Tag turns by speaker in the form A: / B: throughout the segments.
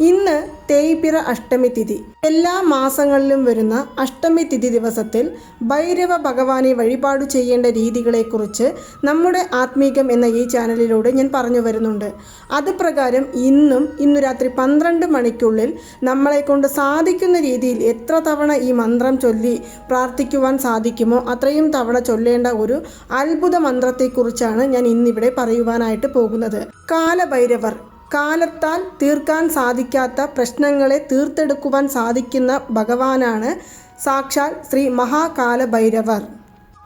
A: ഇന്ന് തേയ്പിറ അഷ്ടമി തിഥി. എല്ലാ മാസങ്ങളിലും വരുന്ന അഷ്ടമി തിഥി ദിവസത്തിൽ ഭൈരവ ഭഗവാനെ വഴിപാട് ചെയ്യേണ്ട രീതികളെക്കുറിച്ച് നമ്മുടെ ആത്മീകം എന്ന ഈ ചാനലിലൂടെ ഞാൻ പറഞ്ഞു വരുന്നുണ്ട്. അത് പ്രകാരം ഇന്നും ഇന്നു രാത്രി പന്ത്രണ്ട് മണിക്കുള്ളിൽ നമ്മളെ കൊണ്ട് സാധിക്കുന്ന രീതിയിൽ എത്ര തവണ ഈ മന്ത്രം ചൊല്ലി പ്രാർത്ഥിക്കുവാൻ സാധിക്കുമോ അത്രയും തവണ ചൊല്ലേണ്ട ഒരു അത്ഭുത മന്ത്രത്തെക്കുറിച്ചാണ് ഞാൻ ഇന്നിവിടെ പറയുവാനായിട്ട് പോകുന്നത്. കാലഭൈരവർ കാലത്താൽ തീർക്കാൻ സാധിക്കാത്ത പ്രശ്നങ്ങളെ തീർത്തെടുക്കുവാൻ സാധിക്കുന്ന ഭഗവാനാണ് സാക്ഷാൽ ശ്രീ മഹാകാലഭൈരവർ.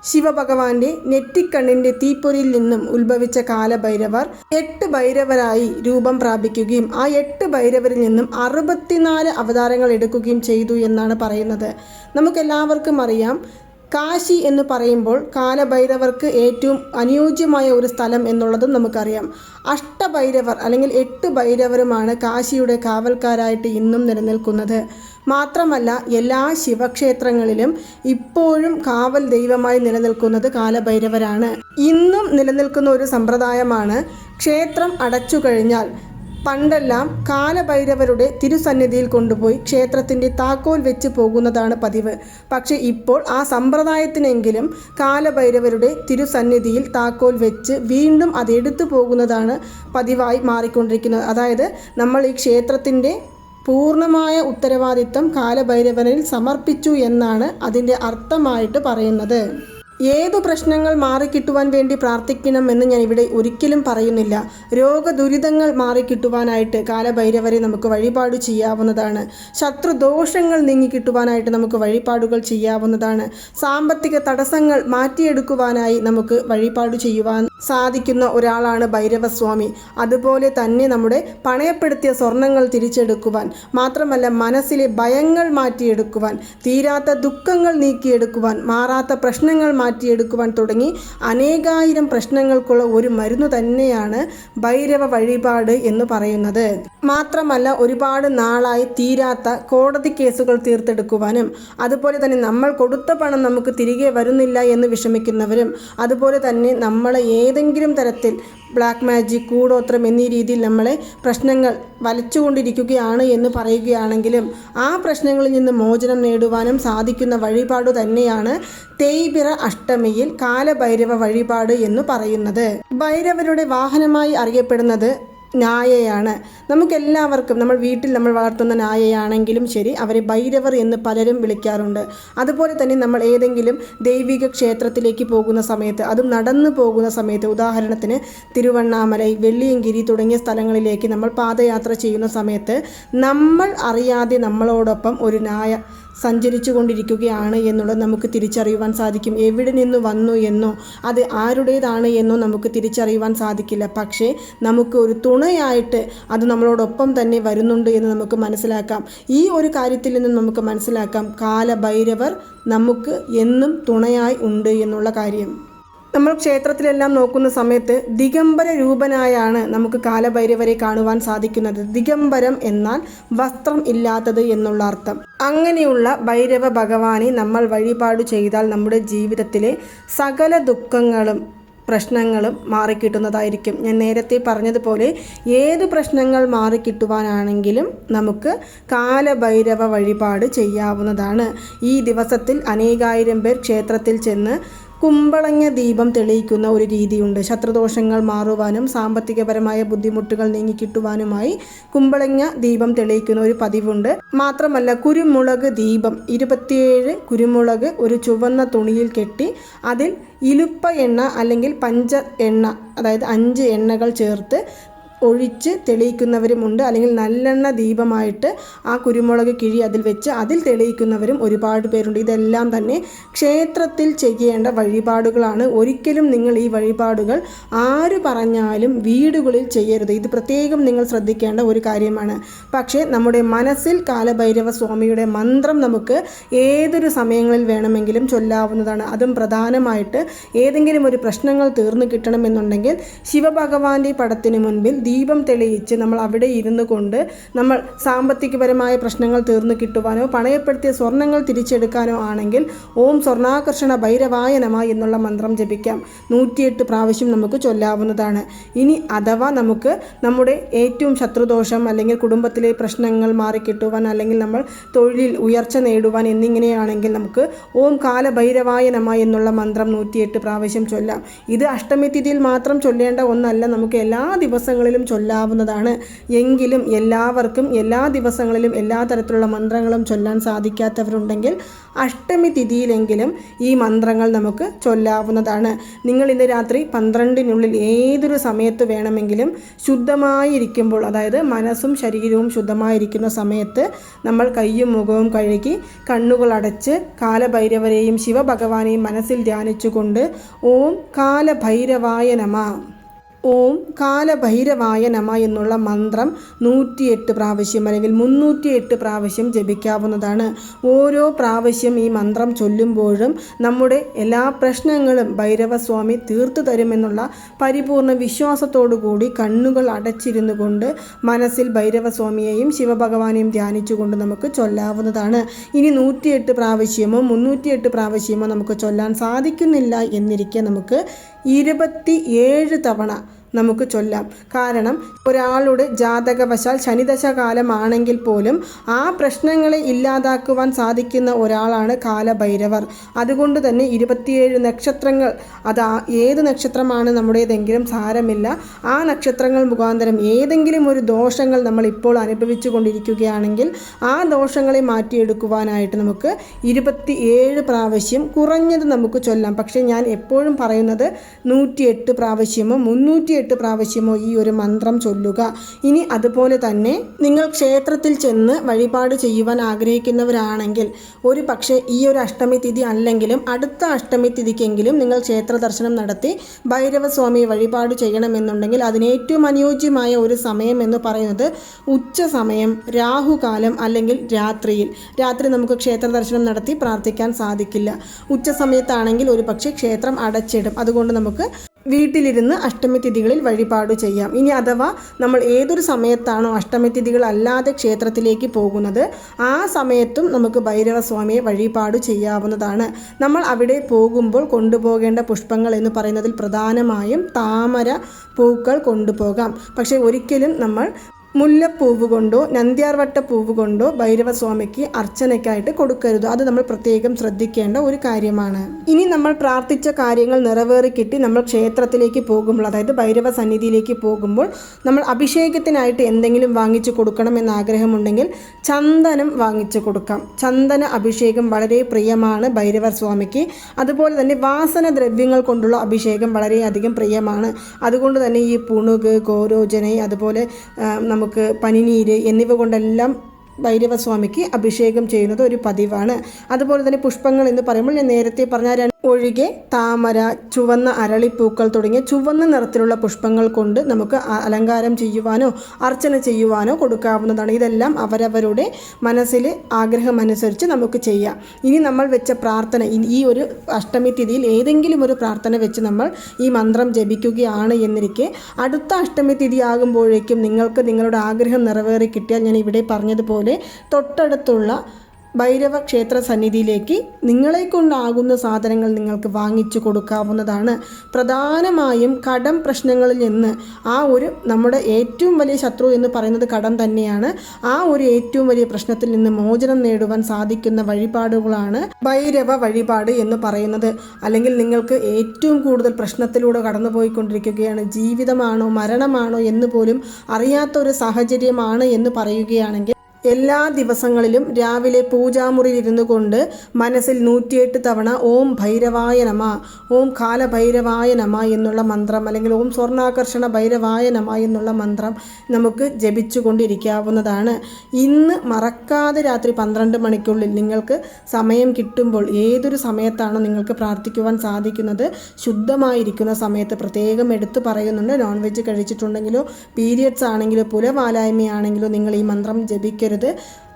A: ശിവഭഗവാന്റെ നെറ്റിക്കണ്ണിന്റെ തീപ്പൊരിയിൽ നിന്നും ഉത്ഭവിച്ച കാലഭൈരവർ എട്ട് ഭൈരവരായി രൂപം പ്രാപിക്കുകയും ആ എട്ട് ഭൈരവരിൽ നിന്നും അറുപത്തിനാല് അവതാരങ്ങൾ എടുക്കുകയും ചെയ്തു എന്നാണ് പറയുന്നത്. നമുക്കെല്ലാവർക്കും അറിയാം കാശി എന്ന് പറയുമ്പോൾ കാലഭൈരവർക്ക് ഏറ്റവും അനുയോജ്യമായ ഒരു സ്ഥലം എന്നുള്ളതും നമുക്കറിയാം. അഷ്ടഭൈരവർ അല്ലെങ്കിൽ എട്ട് ഭൈരവരുമാണ് കാശിയുടെ കാവൽക്കാരായിട്ട് ഇന്നും നിലനിൽക്കുന്നത്. മാത്രമല്ല എല്ലാ ശിവക്ഷേത്രങ്ങളിലും ഇപ്പോഴും കാവൽ ദൈവമായി നിലനിൽക്കുന്നത് കാലഭൈരവരാണ്. ഇന്നും നിലനിൽക്കുന്ന ഒരു സമ്പ്രദായമാണ് ക്ഷേത്രം അടച്ചു കഴിഞ്ഞാൽ പണ്ടെല്ലാം കാലഭൈരവരുടെ തിരുസന്നിധിയിൽ കൊണ്ടുപോയി ക്ഷേത്രത്തിന്റെ താക്കോൽ വെച്ച് പോകുന്നതാണ് പതിവ്. പക്ഷെ ഇപ്പോൾ ആ സമ്പ്രദായത്തിനെങ്കിലും കാലഭൈരവരുടെ തിരുസന്നിധിയിൽ താക്കോൽ വെച്ച് വീണ്ടും അതെടുത്തു പോകുന്നതാണ് പതിവായി മാറിക്കൊണ്ടിരിക്കുന്നത്. അതായത് നമ്മൾ ഈ ക്ഷേത്രത്തിന്റെ പൂർണമായ ഉത്തരവാദിത്തം കാലഭൈരവനിൽ സമർപ്പിച്ചു എന്നാണ് അതിന്റെ അർത്ഥമായിട്ട് പറയുന്നത്. ഏതു പ്രശ്നങ്ങൾ മാറിക്കിട്ടുവാൻ വേണ്ടി പ്രാർത്ഥിക്കണം എന്ന് ഞാൻ ഇവിടെ ഒരിക്കലും പറയുന്നില്ല. രോഗദുരിതങ്ങൾ മാറിക്കിട്ടുവാനായിട്ട് കാലഭൈരവരെ നമുക്ക് വഴിപാട് ചെയ്യാവുന്നതാണ്. ശത്രുദോഷങ്ങൾ നീങ്ങിക്കിട്ടുവാനായിട്ട് നമുക്ക് വഴിപാടുകൾ ചെയ്യാവുന്നതാണ്. സാമ്പത്തിക തടസ്സങ്ങൾ മാറ്റിയെടുക്കുവാനായി നമുക്ക് വഴിപാട് ചെയ്യുവാൻ സാധിക്കുന്ന ഒരാളാണ് ഭൈരവസ്വാമി. അതുപോലെ തന്നെ നമ്മുടെ പണയപ്പെടുത്തിയ സ്വർണങ്ങൾ തിരിച്ചെടുക്കുവാൻ മാത്രമല്ല മനസ്സിലെ ഭയങ്ങൾ മാറ്റിയെടുക്കുവാൻ തീരാത്ത ദുഃഖങ്ങൾ നീക്കിയെടുക്കുവാൻ മാറാത്ത പ്രശ്നങ്ങൾ മാറ്റിയെടുക്കുവാൻ തുടങ്ങി അനേകായിരം പ്രശ്നങ്ങൾക്കുള്ള ഒരു മരുന്ന് തന്നെയാണ് ഭൈരവ വഴിപാട് എന്ന് പറയുന്നത്. മാത്രമല്ല ഒരുപാട് നാളായി തീരാത്ത കോടതി കേസുകൾ തീർത്തെടുക്കുവാനും അതുപോലെ തന്നെ നമ്മൾ കൊടുത്ത പണം നമുക്ക് തിരികെ വരുന്നില്ല എന്ന് വിഷമിക്കുന്നവരും അതുപോലെ തന്നെ നമ്മളെ ഏതെങ്കിലും തരത്തിൽ ബ്ലാക്ക് മാജിക് കൂടോത്രം എന്നീ രീതിയിൽ നമ്മളെ പ്രശ്നങ്ങൾ വലച്ചുകൊണ്ടിരിക്കുകയാണ് എന്ന് പറയുകയാണെങ്കിലും ആ പ്രശ്നങ്ങളിൽ നിന്ന് മോചനം നേടുവാനും സാധിക്കുന്ന വഴിപാട് തന്നെയാണ് തേയ്പിറ അഷ്ടമിയിൽ കാലഭൈരവ വഴിപാട് എന്ന് പറയുന്നത്. ഭൈരവരുടെ വാഹനമായി അറിയപ്പെടുന്നത് നായയാണ്. നമുക്കെല്ലാവർക്കും നമ്മൾ വീട്ടിൽ നമ്മൾ വളർത്തുന്ന നായയാണെങ്കിലും ശരി അവരെ ഭൈരവർ എന്ന് പലരും വിളിക്കാറുണ്ട്. അതുപോലെ തന്നെ നമ്മൾ ഏതെങ്കിലും ദൈവിക ക്ഷേത്രത്തിലേക്ക് പോകുന്ന സമയത്ത് അതും നടന്നു പോകുന്ന സമയത്ത് ഉദാഹരണത്തിന് തിരുവണ്ണാമല വെള്ളിയങ്കിരി തുടങ്ങിയ സ്ഥലങ്ങളിലേക്ക് നമ്മൾ പാദയാത്ര ചെയ്യുന്ന സമയത്ത് നമ്മൾ അറിയാതെ നമ്മളോടൊപ്പം ഒരു നായ സഞ്ചരിച്ചു കൊണ്ടിരിക്കുകയാണ് എന്നുള്ളത് നമുക്ക് തിരിച്ചറിയുവാൻ സാധിക്കും. എവിടെ നിന്ന് വന്നു എന്നോ അത് ആരുടേതാണ് എന്നോ നമുക്ക് തിരിച്ചറിയുവാൻ സാധിക്കില്ല. പക്ഷേ നമുക്ക് ഒരു തുണയായിട്ട് അത് നമ്മളോടൊപ്പം തന്നെ വരുന്നുണ്ട് എന്ന് നമുക്ക് മനസ്സിലാക്കാം. ഈ ഒരു കാര്യത്തിൽ നിന്നും നമുക്ക് മനസ്സിലാക്കാം. കാലഭൈരവർ നമുക്ക് എന്നും തുണയായി ഉണ്ട് എന്നുള്ള കാര്യം. നമ്മൾ ക്ഷേത്രത്തിലെല്ലാം നോക്കുന്ന സമയത്ത് ദിഗംബര രൂപനായാണ് നമുക്ക് കാലഭൈരവരെ കാണുവാൻ സാധിക്കുന്നത്. ദിഗംബരം എന്നാൽ വസ്ത്രം ഇല്ലാത്തത് എന്നുള്ള അർത്ഥം. അങ്ങനെയുള്ള ഭൈരവ ഭഗവാനെ നമ്മൾ വഴിപാട് ചെയ്താൽ നമ്മുടെ ജീവിതത്തിലെ സകല ദുഃഖങ്ങളും പ്രശ്നങ്ങളും മാറിക്കിട്ടുന്നതായിരിക്കും. ഞാൻ നേരത്തെ പറഞ്ഞതുപോലെ ഏത് പ്രശ്നങ്ങൾ മാറിക്കിട്ടുവാനാണെങ്കിലും നമുക്ക് കാലഭൈരവ വഴിപാട് ചെയ്യാവുന്നതാണ്. ഈ ദിവസത്തിൽ അനേകായിരം പേർ ക്ഷേത്രത്തിൽ ചെന്ന് കുമ്പളങ്ങ ദീപം തെളിയിക്കുന്ന ഒരു രീതിയുണ്ട്. ശത്രുദോഷങ്ങൾ മാറുവാനും സാമ്പത്തികപരമായ ബുദ്ധിമുട്ടുകൾ നീങ്ങിക്കിട്ടുവാനുമായി കുമ്പളങ്ങ ദീപം തെളിയിക്കുന്ന ഒരു പതിവുണ്ട്. മാത്രമല്ല കുരുമുളക് ദീപം ഇരുപത്തിയേഴ് കുരുമുളക് ഒരു ചുവന്ന തുണിയിൽ കെട്ടി അതിൽ ഇലുപ്പ എണ്ണ അല്ലെങ്കിൽ പഞ്ച എണ്ണ അതായത് അഞ്ച് എണ്ണകൾ ചേർത്ത് ഒഴിച്ച് തെളിയിക്കുന്നവരുമുണ്ട്. അല്ലെങ്കിൽ നല്ലെണ്ണ ദീപമായിട്ട് ആ കുരുമുളക് കിഴി അതിൽ വെച്ച് അതിൽ തെളിയിക്കുന്നവരും ഒരുപാട് പേരുണ്ട്. ഇതെല്ലാം തന്നെ ക്ഷേത്രത്തിൽ ചെയ്യേണ്ട വഴിപാടുകളാണ്. ഒരിക്കലും നിങ്ങൾ ഈ വഴിപാടുകൾ ആര് പറഞ്ഞാലും വീടുകളിൽ ചെയ്യരുത്. ഇത് പ്രത്യേകം നിങ്ങൾ ശ്രദ്ധിക്കേണ്ട ഒരു കാര്യമാണ്. പക്ഷേ നമ്മുടെ മനസ്സിൽ കാലഭൈരവ സ്വാമിയുടെ മന്ത്രം നമുക്ക് ഏതൊരു സമയങ്ങളിൽ വേണമെങ്കിലും ചൊല്ലാവുന്നതാണ്. അതും പ്രധാനമായിട്ട് ഏതെങ്കിലും ഒരു പ്രശ്നങ്ങൾ തീർന്നു കിട്ടണമെന്നുണ്ടെങ്കിൽ ശിവഭഗവാന്റെ പടത്തിന് മുൻപിൽ ദീപം തെളിയിച്ച് നമ്മൾ അവിടെ ഇരുന്നു കൊണ്ട് നമ്മൾ സാമ്പത്തികപരമായ പ്രശ്നങ്ങൾ തീർന്നു കിട്ടുവാനോ പണയപ്പെടുത്തിയ സ്വർണങ്ങൾ തിരിച്ചെടുക്കാനോ ആണെങ്കിൽ ഓം സ്വർണാകർഷണ ഭൈരവായ നമ എന്നുള്ള മന്ത്രം ജപിക്കാം. നൂറ്റിയെട്ട് പ്രാവശ്യം നമുക്ക് ചൊല്ലാവുന്നതാണ്. ഇനി അഥവാ നമുക്ക് നമ്മുടെ ഏറ്റവും ശത്രുദോഷം അല്ലെങ്കിൽ കുടുംബത്തിലെ പ്രശ്നങ്ങൾ മാറിക്കിട്ടുവാൻ അല്ലെങ്കിൽ നമ്മൾ തൊഴിലിൽ ഉയർച്ച നേടുവാൻ എന്നിങ്ങനെയാണെങ്കിൽ നമുക്ക് ഓം കാലഭൈരവായ നമ എന്നുള്ള മന്ത്രം നൂറ്റിയെട്ട് പ്രാവശ്യം ചൊല്ലാം. ഇത് അഷ്ടമി തിഥിയിൽ മാത്രം ചൊല്ലേണ്ട ഒന്നല്ല. നമുക്ക് എല്ലാ ദിവസങ്ങളിലും ചൊല്ലാവുന്നതാണ്. എങ്കിലും എല്ലാവർക്കും എല്ലാ ദിവസങ്ങളിലും എല്ലാ തരത്തിലുള്ള മന്ത്രങ്ങളും ചൊല്ലാൻ സാധിക്കാത്തവരുണ്ടെങ്കിൽ അഷ്ടമി തിഥിയിലെങ്കിലും ഈ മന്ത്രങ്ങൾ നമുക്ക് ചൊല്ലാവുന്നതാണ്. നിങ്ങൾ ഇന്ന് രാത്രി പന്ത്രണ്ടിനുള്ളിൽ ഏതൊരു സമയത്ത് വേണമെങ്കിലും ശുദ്ധമായിരിക്കുമ്പോൾ അതായത് മനസ്സും ശരീരവും ശുദ്ധമായിരിക്കുന്ന സമയത്ത് നമ്മൾ കയ്യും മുഖവും കഴുകി കണ്ണുകൾ അടച്ച് കാലഭൈരവരെയും ശിവഭഗവാനെയും മനസ്സിൽ ധ്യാനിച്ചുകൊണ്ട് ഓം കാലഭൈരവായ നമ. ഓം കാലഭൈരവായ നമ എന്നുള്ള മന്ത്രം നൂറ്റിയെട്ട് പ്രാവശ്യം അല്ലെങ്കിൽ മുന്നൂറ്റിയെട്ട് പ്രാവശ്യം ജപിക്കാവുന്നതാണ്. ഓരോ പ്രാവശ്യം ഈ മന്ത്രം ചൊല്ലുമ്പോഴും നമ്മുടെ എല്ലാ പ്രശ്നങ്ങളും ഭൈരവസ്വാമി തീർത്തു തരുമെന്നുള്ള പരിപൂർണ വിശ്വാസത്തോടു കൂടി കണ്ണുകൾ അടച്ചിരുന്നു കൊണ്ട് മനസ്സിൽ ഭൈരവസ്വാമിയെയും ശിവഭഗവാനെയും ധ്യാനിച്ചുകൊണ്ട് നമുക്ക് ചൊല്ലാവുന്നതാണ്. ഇനി നൂറ്റിയെട്ട് പ്രാവശ്യമോ മുന്നൂറ്റിയെട്ട് പ്രാവശ്യമോ നമുക്ക് ചൊല്ലാൻ സാധിക്കുന്നില്ല എന്നിരിക്കെ നമുക്ക് ഇരുപത്തി ഏഴ് തവണ നമുക്ക് ചൊല്ലാം. കാരണം ഒരാളുടെ ജാതകവശാൽ ശനിദശ കാലമാണെങ്കിൽ പോലും ആ പ്രശ്നങ്ങളെ ഇല്ലാതാക്കുവാൻ സാധിക്കുന്ന ഒരാളാണ് കാലഭൈരവർ. അതുകൊണ്ട് തന്നെ ഇരുപത്തിയേഴ് നക്ഷത്രങ്ങൾ അത് ഏത് നക്ഷത്രമാണ് നമ്മുടേതെങ്കിലും സാരമില്ല. ആ നക്ഷത്രങ്ങൾ മുഖാന്തരം ഏതെങ്കിലും ഒരു ദോഷങ്ങൾ നമ്മൾ ഇപ്പോൾ അനുഭവിച്ചു കൊണ്ടിരിക്കുകയാണെങ്കിൽ ആ ദോഷങ്ങളെ മാറ്റിയെടുക്കുവാനായിട്ട് നമുക്ക് ഇരുപത്തി ഏഴ് പ്രാവശ്യം കുറഞ്ഞത് നമുക്ക് ചൊല്ലാം. പക്ഷേ ഞാൻ എപ്പോഴും പറയുന്നത് നൂറ്റിയെട്ട് പ്രാവശ്യമോ മുന്നൂറ്റിയെട്ട് പ്രാവശ്യമോ ഈ ഒരു മന്ത്രം ചൊല്ലുക. ഇനി അതുപോലെ തന്നെ നിങ്ങൾ ക്ഷേത്രത്തിൽ ചെന്ന് വഴിപാട് ചെയ്യുവാൻ ആഗ്രഹിക്കുന്നവരാണെങ്കിൽ ഒരു പക്ഷേ ഈ ഒരു അഷ്ടമി തിഥി അല്ലെങ്കിലും അടുത്ത അഷ്ടമി തിഥിക്കെങ്കിലും നിങ്ങൾ ക്ഷേത്ര ദർശനം നടത്തി ഭൈരവസ്വാമി വഴിപാട് ചെയ്യണമെന്നുണ്ടെങ്കിൽ അതിന് ഏറ്റവും അനുയോജ്യമായ ഒരു സമയം എന്ന് പറയുന്നത് ഉച്ച സമയം രാഹുകാലം അല്ലെങ്കിൽ രാത്രിയിൽ. രാത്രി നമുക്ക് ക്ഷേത്ര ദർശനം നടത്തി പ്രാർത്ഥിക്കാൻ സാധിക്കില്ല. ഉച്ച സമയത്താണെങ്കിൽ ഒരു പക്ഷേ ക്ഷേത്രം അടച്ചിടും. അതുകൊണ്ട് നമുക്ക് വീട്ടിലിരുന്ന് അഷ്ടമി തിഥികളിൽ വഴിപാട് ചെയ്യാം. ഇനി അഥവാ നമ്മൾ ഏതൊരു സമയത്താണോ അഷ്ടമി തിഥികൾ അല്ലാതെ ക്ഷേത്രത്തിലേക്ക് പോകുന്നത് ആ സമയത്തും നമുക്ക് ഭൈരവസ്വാമിയെ വഴിപാട് ചെയ്യാവുന്നതാണ്. നമ്മൾ അവിടെ പോകുമ്പോൾ കൊണ്ടുപോകേണ്ട പുഷ്പങ്ങൾ എന്ന് പറയുന്നതിൽ പ്രധാനമായും താമര പൂക്കൾ കൊണ്ടുപോകാം. പക്ഷേ ഒരിക്കലും നമ്മൾ മുല്ലപ്പൂവ് കൊണ്ടോ നന്ദ്യാർവട്ട പൂവ് കൊണ്ടോ ഭൈരവസ്വാമിക്ക് അർച്ചനയ്ക്കായിട്ട് കൊടുക്കരുത്. അത് നമ്മൾ പ്രത്യേകം ശ്രദ്ധിക്കേണ്ട ഒരു കാര്യമാണ്. ഇനി നമ്മൾ പ്രാർത്ഥിച്ച കാര്യങ്ങൾ നിറവേറി കിട്ടി നമ്മൾ ക്ഷേത്രത്തിലേക്ക് പോകുമ്പോൾ അതായത് ഭൈരവ സന്നിധിയിലേക്ക് പോകുമ്പോൾ നമ്മൾ അഭിഷേകത്തിനായിട്ട് എന്തെങ്കിലും വാങ്ങിച്ചു കൊടുക്കണം എന്ന ആഗ്രഹമുണ്ടെങ്കിൽ ചന്ദനം വാങ്ങിച്ചു കൊടുക്കാം. ചന്ദന അഭിഷേകം വളരെ പ്രിയമാണ് ഭൈരവ സ്വാമിക്ക് അതുപോലെ തന്നെ വാസന ദ്രവ്യങ്ങൾ കൊണ്ടുള്ള അഭിഷേകം വളരെയധികം പ്രിയമാണ്. അതുകൊണ്ട് തന്നെ ഈ പുണുക് ഗോരോജന അതുപോലെ നമുക്ക് പനിനീര് എന്നിവ കൊണ്ടെല്ലാം ഭൈരവസ്വാമിക്ക് അഭിഷേകം ചെയ്യുന്നത് ഒരു പതിവാണ്. അതുപോലെ തന്നെ പുഷ്പങ്ങൾ എന്ന് പറയുമ്പോൾ ഞാൻ നേരത്തെ പറഞ്ഞ ഒഴികെ താമര ചുവന്ന അരളിപ്പൂക്കൾ തുടങ്ങിയ ചുവന്ന നിറത്തിലുള്ള പുഷ്പങ്ങൾ കൊണ്ട് നമുക്ക് അലങ്കാരം ചെയ്യുവാനോ അർച്ചന ചെയ്യുവാനോ കൊടുക്കാവുന്നതാണ്. ഇതെല്ലാം അവരവരുടെ മനസ്സിൽ ആഗ്രഹമനുസരിച്ച് നമുക്ക് ചെയ്യാം. ഇനി നമ്മൾ വെച്ച പ്രാർത്ഥന ഈ ഒരു അഷ്ടമി തിഥിയിൽ ഏതെങ്കിലും ഒരു പ്രാർത്ഥന വെച്ച് നമ്മൾ ഈ മന്ത്രം ജപിക്കുകയാണ് എന്നിരിക്കെ അടുത്ത അഷ്ടമി തിഥി ആകുമ്പോഴേക്കും നിങ്ങൾക്ക് നിങ്ങളുടെ ആഗ്രഹം നിറവേറി കിട്ടിയാൽ ഞാൻ ഇവിടെ പറഞ്ഞതുപോലെ തൊട്ടടുത്തുള്ള ഭൈരവ ക്ഷേത്ര സന്നിധിയിലേക്ക് നിങ്ങളെ കൊണ്ടാകുന്ന സാധനങ്ങൾ നിങ്ങൾക്ക് വാങ്ങിച്ചു കൊടുക്കാവുന്നതാണ്. പ്രധാനമായും കടം പ്രശ്നങ്ങളിൽ നിന്ന് ആ ഒരു നമ്മുടെ ഏറ്റവും വലിയ ശത്രു എന്ന് പറയുന്നത് കടം തന്നെയാണ്. ആ ഒരു ഏറ്റവും വലിയ പ്രശ്നത്തിൽ നിന്ന് മോചനം നേടുവാൻ സാധിക്കുന്ന വഴിപാടുകളാണ് ഭൈരവ വഴിപാട് എന്ന് പറയുന്നത്. അല്ലെങ്കിൽ നിങ്ങൾക്ക് ഏറ്റവും കൂടുതൽ പ്രശ്നത്തിലൂടെ കടന്നുപോയിക്കൊണ്ടിരിക്കുകയാണ്. ജീവിതമാണോ മരണമാണോ എന്ന് പോലും അറിയാത്ത ഒരു സാഹചര്യമാണ് എന്ന് പറയുകയാണെങ്കിൽ എല്ലാ ദിവസങ്ങളിലും രാവിലെ പൂജാമുറിയിൽ ഇരുന്നു കൊണ്ട് മനസ്സിൽ നൂറ്റിയെട്ട് തവണ ഓം ഭൈരവായ നമ ഓം കാലഭൈരവായ നമ എന്നുള്ള മന്ത്രം അല്ലെങ്കിൽ ഓം സ്വർണാകർഷണ ഭൈരവായ നമ എന്നുള്ള മന്ത്രം നമുക്ക് ജപിച്ചുകൊണ്ടിരിക്കാവുന്നതാണ് ഇന്ന് മറക്കാതെ രാത്രി പന്ത്രണ്ട് മണിക്കുള്ളിൽ നിങ്ങൾക്ക് സമയം കിട്ടുമ്പോൾ ഏതൊരു സമയത്താണോ നിങ്ങൾക്ക് പ്രാർത്ഥിക്കുവാൻ സാധിക്കുന്നത് ശുദ്ധമായിരിക്കുന്ന സമയത്ത് പ്രത്യേകം എടുത്തു പറയുന്നുണ്ട്. നോൺ വെജ് കഴിച്ചിട്ടുണ്ടെങ്കിലോ പീരിയഡ്സ് ആണെങ്കിലോ പുലവാലായ്മയാണെങ്കിലോ നിങ്ങൾ ഈ മന്ത്രം ജപിക്കരുത്. ചെയ്യരുത്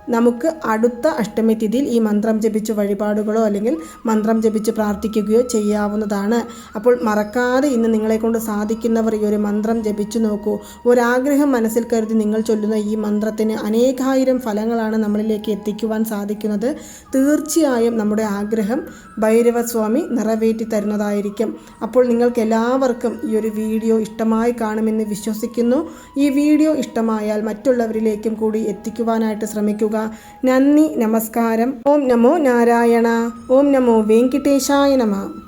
A: നമുക്ക് അടുത്ത അഷ്ടമി തിഥിയിൽ ഈ മന്ത്രം ജപിച്ച് വഴിപാടുകളോ അല്ലെങ്കിൽ മന്ത്രം ജപിച്ച് പ്രാർത്ഥിക്കുകയോ ചെയ്യാവുന്നതാണ്. അപ്പോൾ മറക്കാതെ ഇന്ന് നിങ്ങളെ കൊണ്ട് സാധിക്കുന്നവർ ഈ ഒരു മന്ത്രം ജപിച്ചു നോക്കൂ. ഒരാഗ്രഹം മനസ്സിൽ കരുതി നിങ്ങൾ ചൊല്ലുന്ന ഈ മന്ത്രത്തിന് അനേകായിരം ഫലങ്ങളാണ് നമ്മളിലേക്ക് എത്തിക്കുവാൻ സാധിക്കുന്നത്. തീർച്ചയായും നമ്മുടെ ആഗ്രഹം ഭൈരവസ്വാമി നിറവേറ്റി തരുന്നതായിരിക്കും. അപ്പോൾ നിങ്ങൾക്ക് എല്ലാവർക്കും ഈ ഒരു വീഡിയോ ഇഷ്ടമായി കാണുമെന്ന് വിശ്വസിക്കുന്നു. ഈ വീഡിയോ ഇഷ്ടമായാൽ മറ്റുള്ളവരിലേക്കും കൂടി എത്തിക്കുവാനായിട്ട് ശ്രമിക്കുക. നന്ദി നമസ്കാരം. ഓം നമോ നാരായണ. ഓം നമോ വെങ്കിട്ടേശായ നമ.